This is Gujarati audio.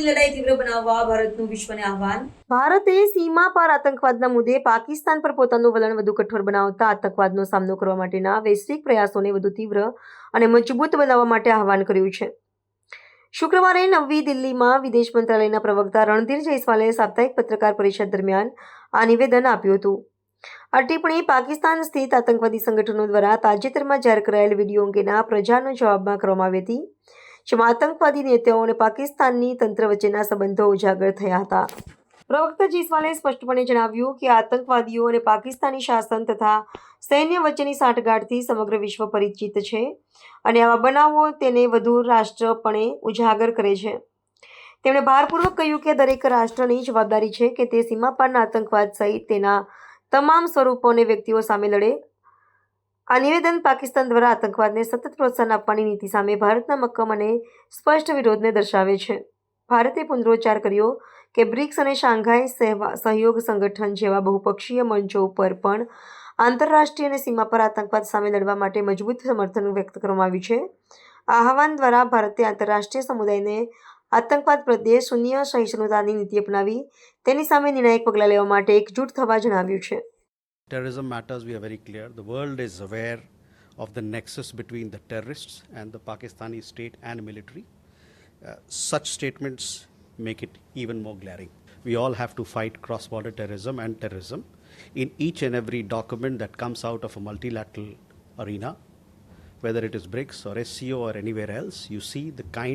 લડાઈ તીવ્ર બનાવવા ભારતનું વિશ્વને આહવાન. ભારતે સીમા પાર આતંકવાદના મુદ્દે પાકિસ્તાન પર પોતાનું વલણ વધુ કઠોર બનાવતા આતંકવાદનો સામનો કરવા માટેના વૈશ્વિક પ્રયાસોને વધુ તીવ્ર અને મજબૂત બનાવવા માટે આહવાન કર્યું છે. શુક્રવારે નવી દિલ્હીમાં વિદેશ મંત્રાલયના પ્રવક્તા રણધીર જયસ્વાલે સાપ્તાહિક પત્રકાર પરિષદ દરમિયાન આ નિવેદન આપ્યું હતું. આ ટિપ્પણી પાકિસ્તાન સ્થિત આતંકવાદી સંગઠનો દ્વારા તાજેતરમાં જાહેર કરાયેલ વીડિયો અંગેના પ્રજાનો જવાબમાં કરવામાં આવી હતી. જેમાં આતંકવાદી નેતાઓ અને પાકિસ્તાનની તંત્ર વચ્ચેના સંબંધો ઉજાગર થયા હતા. પ્રવક્તા જયસ્વાલે સ્પષ્ટપણે જણાવ્યું કે આતંકવાદીઓ અને પાકિસ્તાની શાસન તથા સૈન્ય વચ્ચેની સાંઠગાંઠથી સમગ્ર વિશ્વ પરિચિત છે અને આવા બનાવો તેને વધુ રાષ્ટ્રપણે ઉજાગર કરે છે. તેમણે ભારપૂર્વક કહ્યું કે દરેક રાષ્ટ્રની જવાબદારી છે કે તે સીમા પારના આતંકવાદ સહિત તેના તમામ સ્વરૂપોને વ્યક્તિઓ સામે લડે આ નિવેદન પાકિસ્તાન દ્વારા આતંકવાદને સતત પ્રોત્સાહન આપવાની નીતિ સામે ભારતના મક્કમ અને સ્પષ્ટ વિરોધને દર્શાવે છે. ભારતે પુનરોચ્ચાર કર્યો કે બ્રિક્સ અને શાંઘાઈ સહયોગ સંગઠન જેવા બહુપક્ષીય મંચો ઉપર પણ આંતરરાષ્ટ્રીય અને સીમા પર આતંકવાદ સામે લડવા માટે મજબૂત સમર્થન વ્યક્ત કરવામાં આવ્યું છે. આ આહવાન દ્વારા ભારતે આંતરરાષ્ટ્રીય સમુદાયને આતંકવાદ પ્રત્યે શૂન્ય સહિષ્ણુતાની નીતિ અપનાવી, તેની સામે નિર્ણાયક પગલાં લેવા માટે એકજૂટ થવા જણાવ્યું છે. Terrorism matters, we are very clear. The world is aware of the nexus between the terrorists and the Pakistani state and military. Uh, such statements make it even more glaring. We all have to fight cross border terrorism and terrorism. In each and every document that comes out of a multilateral arena, whether it is BRICS or SCO or anywhere else, you see the kind